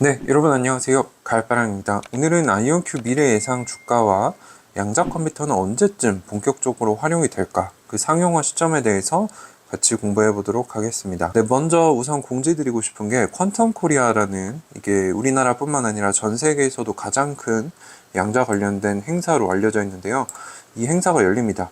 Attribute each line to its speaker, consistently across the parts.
Speaker 1: 네, 여러분 안녕하세요. 갈바랑입니다. 오늘은 아이온큐 미래 예상 주가와 양자 컴퓨터는 언제쯤 본격적으로 활용이 될까? 그 상용화 시점에 대해서 같이 공부해 보도록 하겠습니다. 네, 먼저 우선 공지드리고 싶은 게 퀀텀 코리아라는 이게 우리나라뿐만 아니라 전 세계에서도 가장 큰 양자 관련된 행사로 알려져 있는데요. 이 행사가 열립니다.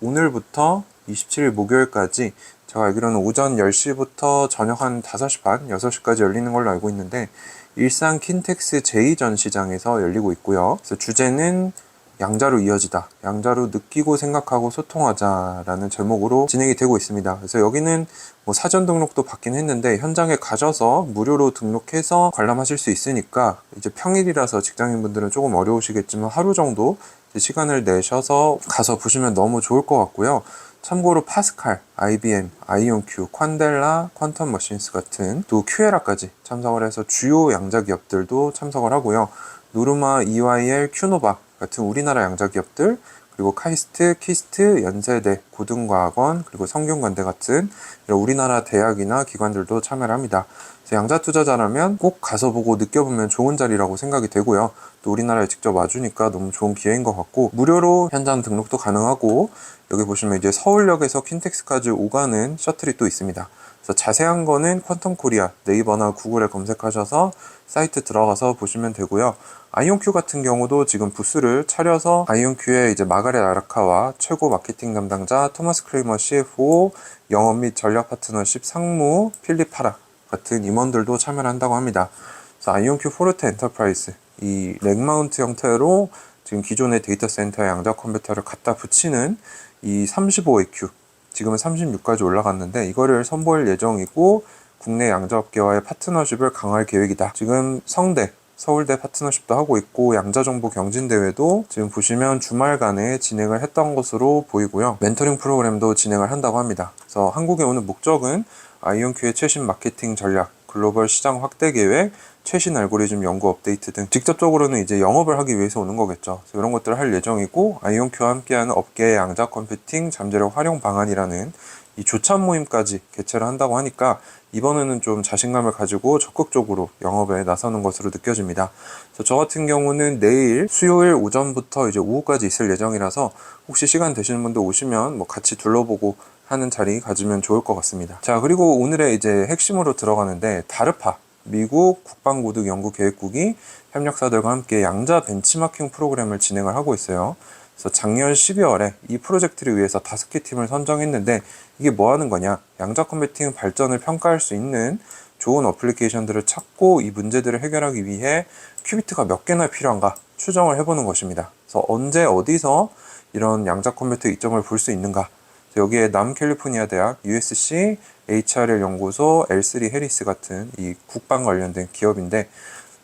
Speaker 1: 오늘부터 27일 목요일까지 제가 알기로는 오전 10시부터 저녁 한 5시 반, 6시까지 열리는 걸로 알고 있는데 일산 킨텍스 제2전시장에서 열리고 있고요. 주제는 양자로 이어지다. 양자로 느끼고 생각하고 소통하자라는 제목으로 진행이 되고 있습니다. 그래서 여기는 뭐 사전 등록도 받긴 했는데 현장에 가셔서 무료로 등록해서 관람하실 수 있으니까 이제 평일이라서 직장인분들은 조금 어려우시겠지만 하루 정도 시간을 내셔서 가서 보시면 너무 좋을 것 같고요. 참고로 파스칼, IBM, 아이온큐, 콴델라, 퀀텀 머신스 같은 또 큐에라까지 참석을 해서 주요 양자 기업들도 참석을 하고요. 노르마, EYL, 큐노바 같은 우리나라 양자 기업들 그리고 카이스트, 키스트, 연세대, 고등과학원 그리고 성균관대 같은 우리나라 대학이나 기관들도 참여를 합니다. 양자 투자자라면 꼭 가서 보고 느껴보면 좋은 자리라고 생각이 되고요. 또 우리나라에 직접 와주니까 너무 좋은 기회인 것 같고 무료로 현장 등록도 가능하고 여기 보시면 이제 서울역에서 킨텍스까지 오가는 셔틀이 또 있습니다. 그래서 자세한 거는 퀀텀 코리아 네이버나 구글에 검색하셔서 사이트 들어가서 보시면 되고요. 아이온큐 같은 경우도 지금 부스를 차려서 아이온큐의 이제 마가렛 아라카와 최고 마케팅 담당자 토마스 크레이머 CFO, 영업 및 전략 파트너십 상무 필립 파라 같은 임원들도 참여를 한다고 합니다. 그래서 아이온큐 포르테 엔터프라이즈 이 렉마운트 형태로 지금 기존의 데이터 센터에 양자 컴퓨터를 갖다 붙이는 이 35AQ 지금은 36까지 올라갔는데 이거를 선보일 예정이고 국내 양자업계와의 파트너십을 강화할 계획이다. 지금 성대 서울대 파트너십도 하고 있고 양자정보 경진대회도 지금 보시면 주말간에 진행을 했던 것으로 보이고요. 멘토링 프로그램도 진행을 한다고 합니다. 그래서 한국에 오는 목적은 아이온큐의 최신 마케팅 전략, 글로벌 시장 확대 계획, 최신 알고리즘 연구 업데이트 등 직접적으로는 이제 영업을 하기 위해서 오는 거겠죠. 그래서 이런 것들을 할 예정이고 아이온큐와 함께하는 업계의 양자 컴퓨팅 잠재력 활용 방안이라는 이 조찬 모임까지 개최를 한다고 하니까 이번에는 좀 자신감을 가지고 적극적으로 영업에 나서는 것으로 느껴집니다. 그래서 저 같은 경우는 내일 수요일 오전부터 이제 오후까지 있을 예정이라서 혹시 시간 되시는 분들 오시면 뭐 같이 둘러보고 하는 자리 가지면 좋을 것 같습니다. 자, 그리고 오늘의 이제 핵심으로 들어가는데 다르파 미국 국방고등연구계획국이 협력사들과 함께 양자 벤치마킹 프로그램을 진행을 하고 있어요. 그래서 작년 12월에 이 프로젝트를 위해서 다섯 개 팀을 선정했는데 이게 뭐 하는 거냐? 양자 컴퓨팅 발전을 평가할 수 있는 좋은 어플리케이션들을 찾고 이 문제들을 해결하기 위해 큐비트가 몇 개나 필요한가 추정을 해보는 것입니다. 그래서 언제 어디서 이런 양자 컴퓨터 이점을 볼 수 있는가? 여기에 남캘리포니아 대학, USC, HRL 연구소, L3 해리스 같은 이 국방 관련된 기업인데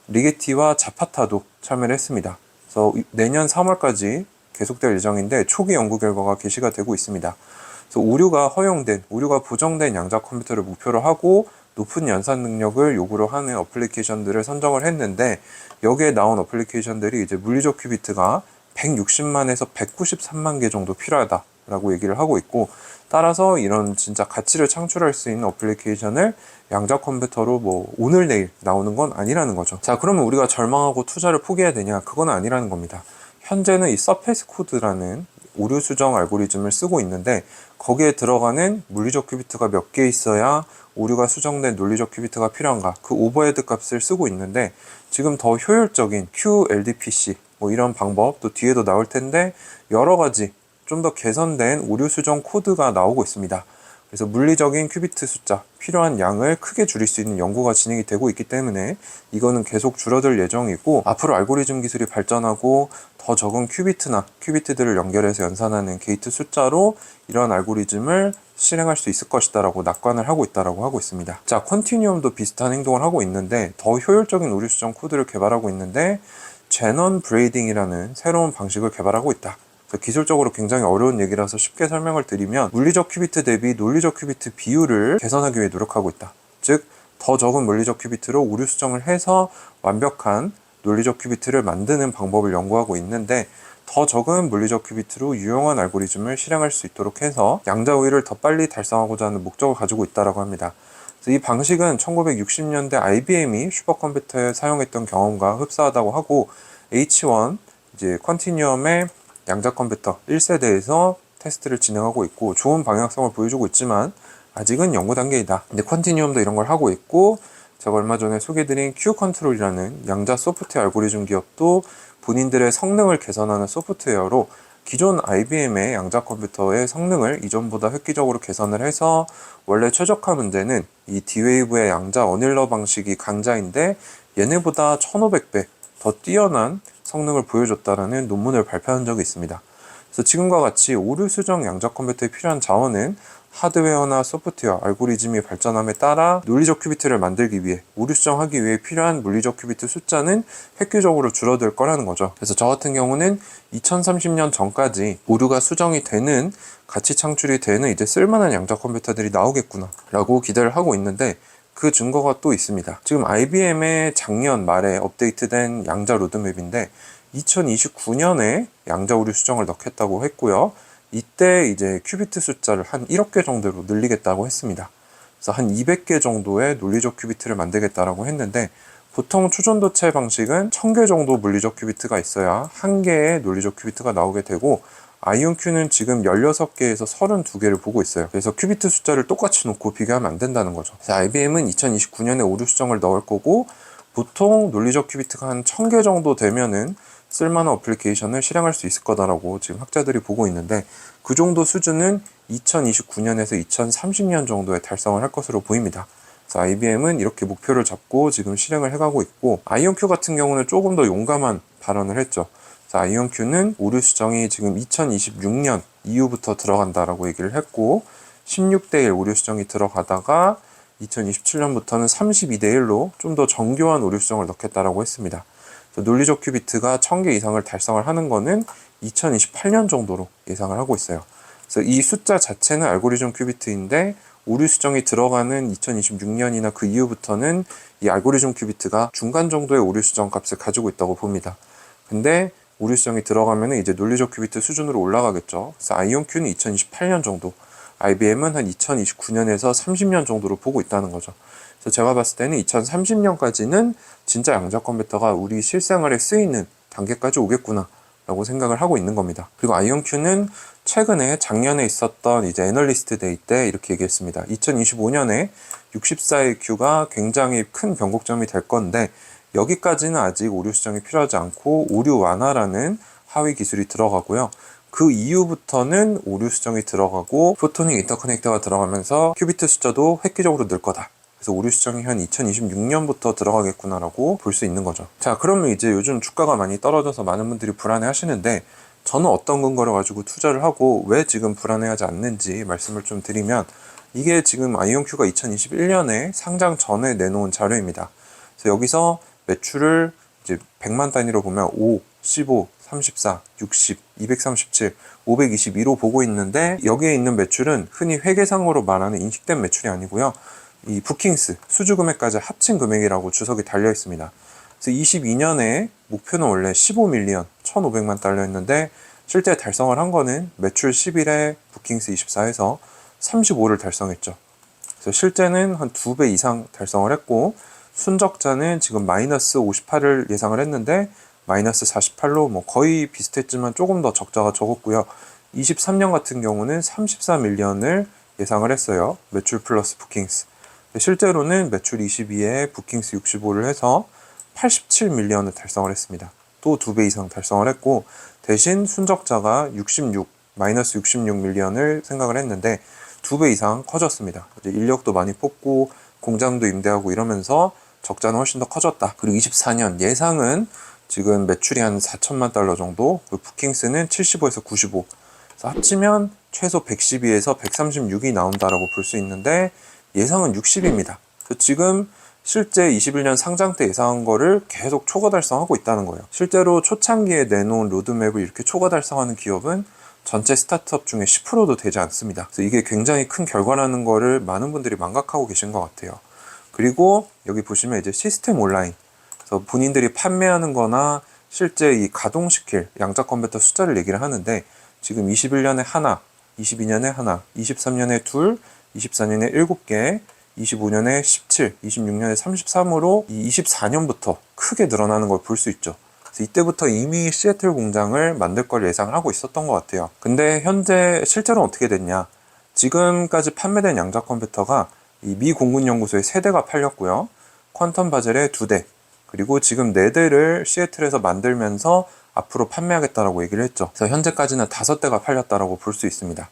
Speaker 1: 리게티와 자파타도 참여를 했습니다. 그래서 내년 3월까지 계속될 예정인데 초기 연구 결과가 게시가 되고 있습니다. 그래서 오류가 허용된, 오류가 보정된 양자 컴퓨터를 목표로 하고 높은 연산 능력을 요구로 하는 어플리케이션들을 선정을 했는데 여기에 나온 어플리케이션들이 이제 물리적 큐비트가 160만에서 193만 개 정도 필요하다 라고 얘기를 하고 있고 따라서 이런 진짜 가치를 창출할 수 있는 어플리케이션을 양자 컴퓨터로 뭐 오늘 내일 나오는 건 아니라는 거죠. 자, 그러면 우리가 절망하고 투자를 포기해야 되냐? 그건 아니라는 겁니다. 현재는 이 서페이스 코드라는 오류 수정 알고리즘을 쓰고 있는데 거기에 들어가는 물리적 큐비트가 몇 개 있어야 오류가 수정된 논리적 큐비트가 필요한가 그 오버헤드 값을 쓰고 있는데 지금 더 효율적인 QLDPC 뭐 이런 방법 또 뒤에도 나올 텐데 여러 가지 좀 더 개선된 오류 수정 코드가 나오고 있습니다. 그래서 물리적인 큐비트 숫자, 필요한 양을 크게 줄일 수 있는 연구가 진행이 되고 있기 때문에 이거는 계속 줄어들 예정이고 앞으로 알고리즘 기술이 발전하고 더 적은 큐비트나 큐비트들을 연결해서 연산하는 게이트 숫자로 이런 알고리즘을 실행할 수 있을 것이다라고 낙관을 하고 있다라고 하고 있습니다. 자, 컨티뉴엄도 비슷한 행동을 하고 있는데 더 효율적인 오류 수정 코드를 개발하고 있는데 제넌 브레이딩이라는 새로운 방식을 개발하고 있다. 기술적으로 굉장히 어려운 얘기라서 쉽게 설명을 드리면 물리적 큐비트 대비 논리적 큐비트 비율을 개선하기 위해 노력하고 있다. 즉, 더 적은 물리적 큐비트로 오류 수정을 해서 완벽한 논리적 큐비트를 만드는 방법을 연구하고 있는데 더 적은 물리적 큐비트로 유용한 알고리즘을 실행할 수 있도록 해서 양자 우위를 더 빨리 달성하고자 하는 목적을 가지고 있다고 합니다. 이 방식은 1960년대 IBM이 슈퍼컴퓨터에 사용했던 경험과 흡사하다고 하고 H1 이제 컨티뉴엄의 양자 컴퓨터 1세대에서 테스트를 진행하고 있고 좋은 방향성을 보여주고 있지만 아직은 연구 단계이다. 근데 컨티뉴엄도 이런 걸 하고 있고 제가 얼마 전에 소개드린 Q 컨트롤이라는 양자 소프트웨어 알고리즘 기업도 본인들의 성능을 개선하는 소프트웨어로 기존 IBM의 양자 컴퓨터의 성능을 이전보다 획기적으로 개선을 해서 원래 최적화 문제는 이 D-Wave의 양자 어닐러 방식이 강자인데 얘네보다 1500배 더 뛰어난 성능을 보여줬다라는 논문을 발표한 적이 있습니다. 그래서 지금과 같이 오류 수정 양자 컴퓨터에 필요한 자원은 하드웨어나 소프트웨어, 알고리즘이 발전함에 따라 논리적 큐비트를 만들기 위해 오류 수정하기 위해 필요한 물리적 큐비트 숫자는 획기적으로 줄어들 거라는 거죠. 그래서 저 같은 경우는 2030년 전까지 오류가 수정이 되는 가치 창출이 되는 이제 쓸만한 양자 컴퓨터들이 나오겠구나 라고 기대를 하고 있는데 그 증거가 또 있습니다. 지금 IBM의 작년 말에 업데이트된 양자 로드맵인데 2029년에 양자 오류 수정을 넣겠다고 했고요. 이때 이제 큐비트 숫자를 한 1억 개 정도로 늘리겠다고 했습니다. 그래서 한 200개 정도의 논리적 큐비트를 만들겠다라고 했는데 보통 초전도체 방식은 1000개 정도 물리적 큐비트가 있어야 한 개의 논리적 큐비트가 나오게 되고 아이온큐는 지금 16개에서 32개를 보고 있어요. 그래서 큐비트 숫자를 똑같이 놓고 비교하면 안 된다는 거죠. IBM은 2029년에 오류 수정을 넣을 거고 보통 논리적 큐비트가 한 1000개 정도 되면은 쓸만한 어플리케이션을 실행할 수 있을 거다라고 지금 학자들이 보고 있는데 그 정도 수준은 2029년에서 2030년 정도에 달성을 할 것으로 보입니다. 그래서 IBM은 이렇게 목표를 잡고 지금 실행을 해가고 있고 아이온큐 같은 경우는 조금 더 용감한 발언을 했죠. 그래서 아이온큐는 오류 수정이 지금 2026년 이후부터 들어간다라고 얘기를 했고 16대 1 오류 수정이 들어가다가 2027년부터는 32대 1로 좀 더 정교한 오류 수정을 넣겠다라고 했습니다. 논리적 큐비트가 1000개 이상을 달성을 하는 거는 2028년 정도로 예상을 하고 있어요. 그래서 이 숫자 자체는 알고리즘 큐비트인데 오류 수정이 들어가는 2026년이나 그 이후부터는 이 알고리즘 큐비트가 중간 정도의 오류 수정 값을 가지고 있다고 봅니다. 근데 수정이 들어가면 이제 논리적 큐비트 수준으로 올라가겠죠. 그래서 아이온큐는 2028년 정도, IBM은 한 2029년에서 30년 정도로 보고 있다는 거죠. 그래서 제가 봤을 때는 2030년까지는 진짜 양자 컴퓨터가 우리 실생활에 쓰이는 단계까지 오겠구나. 라고 생각을 하고 있는 겁니다. 그리고 아이온큐는 최근에 작년에 있었던 이제 애널리스트 데이 때 이렇게 얘기했습니다. 2025년에 64의 큐가 굉장히 큰 변곡점이 될 건데 여기까지는 아직 오류 수정이 필요하지 않고 오류 완화라는 하위 기술이 들어가고요. 그 이후부터는 오류 수정이 들어가고 포토닉 인터커넥터가 들어가면서 큐비트 숫자도 획기적으로 늘 거다. 그래서 오류 수정이 한 2026년부터 들어가겠구나라고 볼 수 있는 거죠. 자, 그러면 이제 요즘 주가가 많이 떨어져서 많은 분들이 불안해 하시는데 저는 어떤 근거를 가지고 투자를 하고 왜 지금 불안해하지 않는지 말씀을 좀 드리면 이게 지금 아이온큐가 2021년에 상장 전에 내놓은 자료입니다. 그래서 여기서 매출을 이제 100만 단위로 보면 5, 15, 34, 60, 237, 522로 보고 있는데 여기에 있는 매출은 흔히 회계상으로 말하는 인식된 매출이 아니고요. 이 부킹스 수주 금액까지 합친 금액이라고 주석이 달려 있습니다. 그래서 22년에 목표는 원래 15밀리언 1,500만 달러였는데 실제 달성을 한 거는 매출 10일에 부킹스 24에서 35를 달성했죠. 그래서 실제는 한 두 배 이상 달성을 했고 순적자는 지금 마이너스 58을 예상을 했는데 마이너스 48로 뭐 거의 비슷했지만 조금 더 적자가 적었고요. 23년 같은 경우는 34밀리언을 예상을 했어요. 매출 플러스 부킹스. 실제로는 매출 22에 부킹스 65를 해서 87밀리언을 달성을 했습니다. 또 두 배 이상 달성을 했고 대신 순적자가 66 마이너스 66 밀리언을 생각을 했는데 두 배 이상 커졌습니다. 인력도 많이 뽑고 공장도 임대하고 이러면서 적자는 훨씬 더 커졌다. 그리고 24년 예상은 지금 매출이 한 4천만 달러 정도, 그 부킹스는 75에서 95. 그래서 합치면 최소 112에서 136이 나온다라고 볼 수 있는데 예상은 60입니다. 지금 실제 21년 상장 때 예상한 거를 계속 초과 달성하고 있다는 거예요. 실제로 초창기에 내놓은 로드맵을 이렇게 초과 달성하는 기업은 전체 스타트업 중에 10%도 되지 않습니다. 그래서 이게 굉장히 큰 결과라는 거를 많은 분들이 망각하고 계신 것 같아요. 그리고 여기 보시면 이제 시스템 온라인. 그래서 본인들이 판매하는 거나 실제 이 가동시킬 양자 컴퓨터 숫자를 얘기를 하는데 지금 21년에 하나, 22년에 하나, 23년에 둘, 24년에 7개, 25년에 17, 26년에 33으로 이 24년부터 크게 늘어나는 걸 볼 수 있죠. 이때부터 이미 시애틀 공장을 만들 걸 예상을 하고 있었던 것 같아요. 근데 현재 실제로는 어떻게 됐냐? 지금까지 판매된 양자 컴퓨터가 이 미 공군 연구소에 3대가 팔렸고요. 퀀텀 바젤에 2대, 그리고 지금 4대를 시애틀에서 만들면서 앞으로 판매하겠다라고 얘기를 했죠. 그래서 현재까지는 5대가 팔렸다라고 볼 수 있습니다.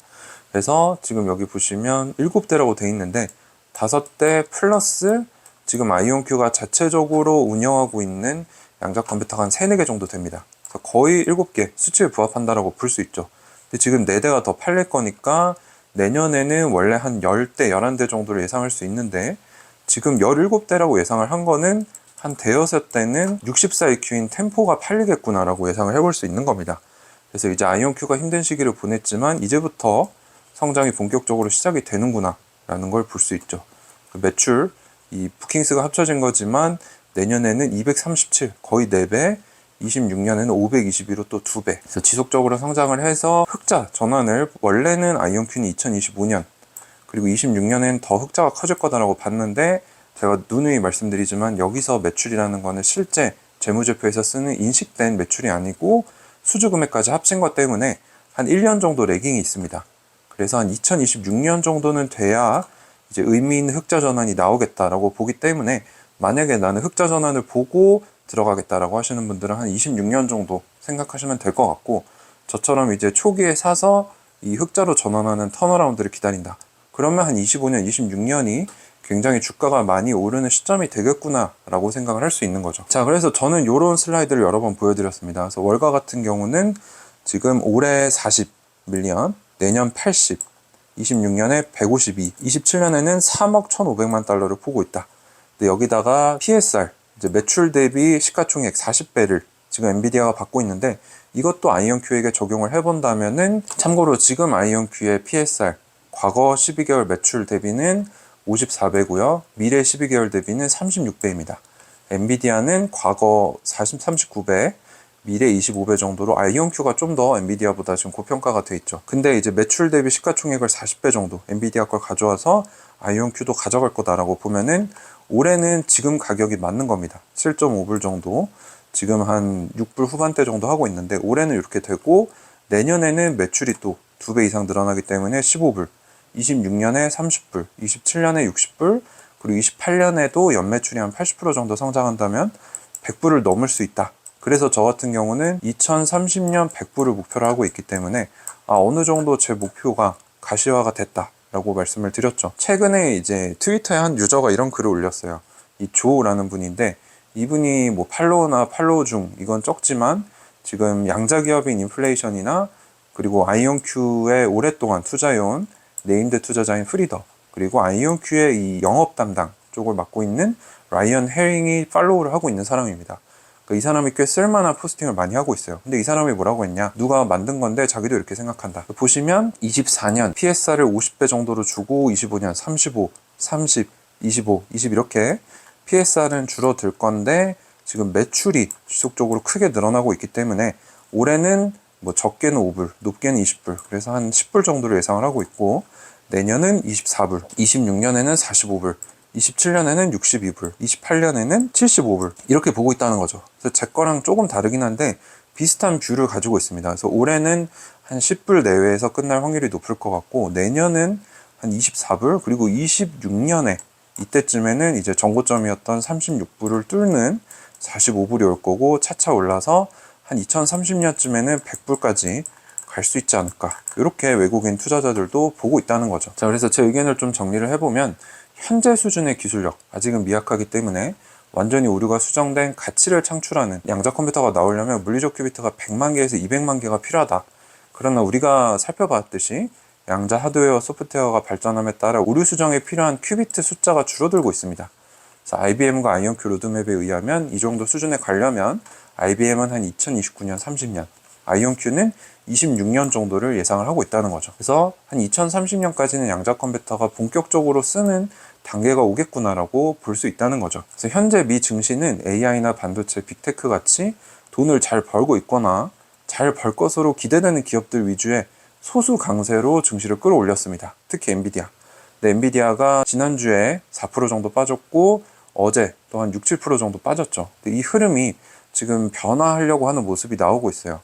Speaker 1: 그래서 지금 여기 보시면 7대라고 돼 있는데 5대 플러스 지금 아이온큐가 자체적으로 운영하고 있는 양자 컴퓨터가 한 3, 4개 정도 됩니다. 그래서 거의 7개 수치에 부합한다라고 볼 수 있죠. 근데 지금 4대가 더 팔릴 거니까 내년에는 원래 한 10대, 11대 정도를 예상할 수 있는데 지금 17대라고 예상을 한 거는 한 대여섯 대는 64EQ인 템포가 팔리겠구나라고 예상을 해볼 수 있는 겁니다. 그래서 이제 아이온큐가 힘든 시기를 보냈지만 이제부터 성장이 본격적으로 시작이 되는구나 라는 걸 볼 수 있죠. 그 매출, 이 부킹스가 합쳐진 거지만 내년에는 237, 거의 4배, 26년에는 522로 또 2배. 그래서 지속적으로 성장을 해서 흑자 전환을 원래는 아이온큐는 2025년 그리고 26년엔 더 흑자가 커질 거다라고 봤는데 제가 누누이 말씀드리지만 여기서 매출이라는 거는 실제 재무제표에서 쓰는 인식된 매출이 아니고 수주금액까지 합친 것 때문에 한 1년 정도 레깅이 있습니다. 그래서 한 2026년 정도는 돼야 이제 의미 있는 흑자 전환이 나오겠다라고 보기 때문에 만약에 나는 흑자 전환을 보고 들어가겠다라고 하시는 분들은 한 26년 정도 생각하시면 될 것 같고 저처럼 이제 초기에 사서 이 흑자로 전환하는 턴어라운드를 기다린다. 그러면 한 25년, 26년이 굉장히 주가가 많이 오르는 시점이 되겠구나라고 생각을 할 수 있는 거죠. 자, 그래서 저는 이런 슬라이드를 여러 번 보여드렸습니다. 그래서 월가 같은 경우는 지금 올해 40 밀리언, 내년 80, 26년에 152, 27년에는 3억 1,500만 달러를 보고 있다. 근데 여기다가 PSR, 매출 대비 시가총액 40배를 지금 엔비디아가 받고 있는데 이것도 아이언큐에게 적용을 해본다면은 참고로 지금 아이언큐의 PSR 과거 12개월 매출 대비는 54배고요. 미래 12개월 대비는 36배입니다. 엔비디아는 과거 40, 39배, 미래 25배 정도로 아이온큐가 좀 더 엔비디아보다 지금 고평가가 돼 있죠. 근데 이제 매출 대비 시가총액을 40배 정도 엔비디아 걸 가져와서 아이온큐도 가져갈 거다라고 보면은 올해는 지금 가격이 맞는 겁니다. 7.5불 정도. 지금 한 6불 후반대 정도 하고 있는데 올해는 이렇게 되고 내년에는 매출이 또 2배 이상 늘어나기 때문에 15불. 26년에 30불, 27년에 60불, 그리고 28년에도 연매출이 한 80% 정도 성장한다면 100불을 넘을 수 있다. 그래서 저 같은 경우는 2030년 100불을 목표로 하고 있기 때문에 아, 어느 정도 제 목표가 가시화가 됐다. 라고 말씀을 드렸죠. 최근에 이제 트위터에 한 유저가 이런 글을 올렸어요. 이 조라는 분인데 이분이 뭐 팔로우나 팔로우 중 이건 적지만 지금 양자 기업인 인플레이션이나 그리고 아이온큐에 오랫동안 투자해온 네임드 투자자인 프리더 그리고 아이온큐의 이 영업 담당 쪽을 맡고 있는 라이언 헤링이 팔로우를 하고 있는 사람입니다. 그러니까 이 사람이 꽤 쓸만한 포스팅을 많이 하고 있어요. 근데 이 사람이 뭐라고 했냐? 누가 만든 건데 자기도 이렇게 생각한다. 보시면 24년 PSR을 50배 정도로 주고 25년 35, 30, 25, 20 이렇게 PSR은 줄어들 건데 지금 매출이 지속적으로 크게 늘어나고 있기 때문에 올해는 뭐 적게는 5불, 높게는 20불, 그래서 한 10불 정도를 예상을 하고 있고 내년은 24불, 26년에는 45불, 27년에는 62불, 28년에는 75불 이렇게 보고 있다는 거죠. 그래서 제 거랑 조금 다르긴 한데 비슷한 뷰를 가지고 있습니다. 그래서 올해는 한 10불 내외에서 끝날 확률이 높을 것 같고 내년은 한 24불 그리고 26년에 이때쯤에는 이제 정고점이었던 36불을 뚫는 45불이 올 거고 차차 올라서 한 2030년쯤에는 100불까지 갈 수 있지 않을까. 이렇게 외국인 투자자들도 보고 있다는 거죠. 자, 그래서 제 의견을 좀 정리를 해보면 현재 수준의 기술력, 아직은 미약하기 때문에 완전히 오류가 수정된 가치를 창출하는 양자 컴퓨터가 나오려면 물리적 큐비트가 100만 개에서 200만 개가 필요하다. 그러나 우리가 살펴봤듯이 양자 하드웨어, 소프트웨어가 발전함에 따라 오류 수정에 필요한 큐비트 숫자가 줄어들고 있습니다. 그래서 IBM과 아이언큐 로드맵에 의하면 이 정도 수준에 가려면 IBM은 한 2029년, 30년, 아이온큐는 26년 정도를 예상을 하고 있다는 거죠. 그래서 한 2030년까지는 양자 컴퓨터가 본격적으로 쓰는 단계가 오겠구나라고 볼 수 있다는 거죠. 그래서 현재 미 증시는 AI나 반도체, 빅테크 같이 돈을 잘 벌고 있거나 잘 벌 것으로 기대되는 기업들 위주의 소수 강세로 증시를 끌어올렸습니다. 특히 엔비디아. 네, 엔비디아가 지난주에 4% 정도 빠졌고 어제 또한 6, 7% 정도 빠졌죠. 이 흐름이 지금 변화하려고 하는 모습이 나오고 있어요.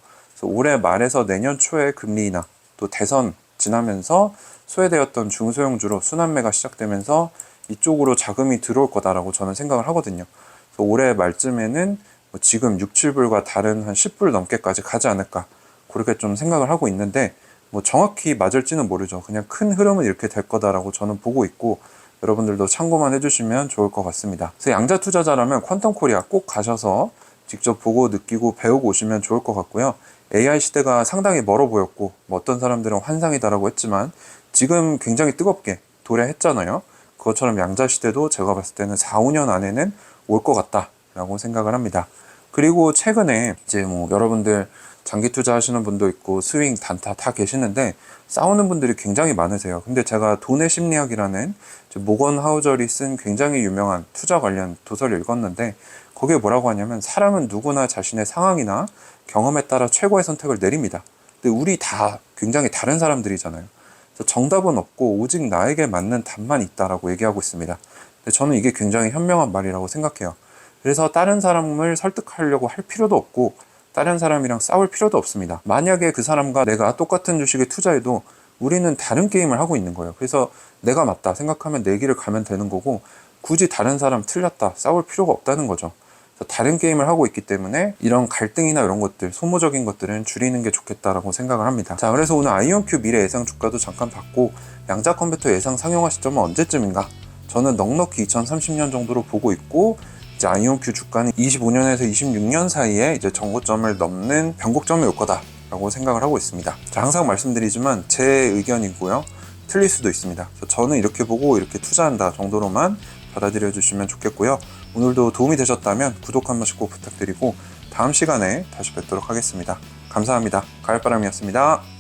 Speaker 1: 올해 말에서 내년 초에 금리 인하 또 대선 지나면서 소외되었던 중소형주로 순환매가 시작되면서 이쪽으로 자금이 들어올 거다라고 저는 생각을 하거든요. 올해 말쯤에는 뭐 지금 6, 7불과 다른 한 10불 넘게까지 가지 않을까 그렇게 좀 생각을 하고 있는데 뭐 정확히 맞을지는 모르죠. 그냥 큰 흐름은 이렇게 될 거다라고 저는 보고 있고 여러분들도 참고만 해주시면 좋을 것 같습니다. 그래서 양자 투자자라면 퀀텀 코리아 꼭 가셔서 직접 보고 느끼고 배우고 오시면 좋을 것 같고요. AI 시대가 상당히 멀어 보였고 뭐 어떤 사람들은 환상이다라고 했지만 지금 굉장히 뜨겁게 도래했잖아요. 그것처럼 양자 시대도 제가 봤을 때는 4, 5년 안에는 올 것 같다라고 생각을 합니다. 그리고 최근에 이제 뭐 여러분들 장기 투자하시는 분도 있고 스윙 단타 다 계시는데 싸우는 분들이 굉장히 많으세요. 근데 제가 돈의 심리학이라는 모건 하우절이 쓴 굉장히 유명한 투자 관련 도서를 읽었는데 거기에 뭐라고 하냐면 사람은 누구나 자신의 상황이나 경험에 따라 최고의 선택을 내립니다. 근데 우리 다 굉장히 다른 사람들이잖아요. 정답은 없고 오직 나에게 맞는 답만 있다라고 얘기하고 있습니다. 근데 저는 이게 굉장히 현명한 말이라고 생각해요. 그래서 다른 사람을 설득하려고 할 필요도 없고 다른 사람이랑 싸울 필요도 없습니다. 만약에 그 사람과 내가 똑같은 주식에 투자해도 우리는 다른 게임을 하고 있는 거예요. 그래서 내가 맞다 생각하면 내 길을 가면 되는 거고 굳이 다른 사람 틀렸다 싸울 필요가 없다는 거죠. 다른 게임을 하고 있기 때문에 이런 갈등이나 이런 것들 소모적인 것들은 줄이는 게 좋겠다라고 생각을 합니다. 자 그래서 오늘 아이언큐 미래 예상 주가도 잠깐 봤고 양자 컴퓨터 예상 상용화 시점은 언제쯤인가? 저는 넉넉히 2030년 정도로 보고 있고 이제 아이온큐 주가는 25년에서 26년 사이에 이제 정고점을 넘는 변곡점이 올 거다라고 생각을 하고 있습니다. 자, 항상 말씀드리지만 제 의견이고요. 틀릴 수도 있습니다. 저는 이렇게 보고 이렇게 투자한다 정도로만 받아들여 주시면 좋겠고요. 오늘도 도움이 되셨다면 구독 한 번씩 꼭 부탁드리고 다음 시간에 다시 뵙도록 하겠습니다. 감사합니다. 가을바람이었습니다.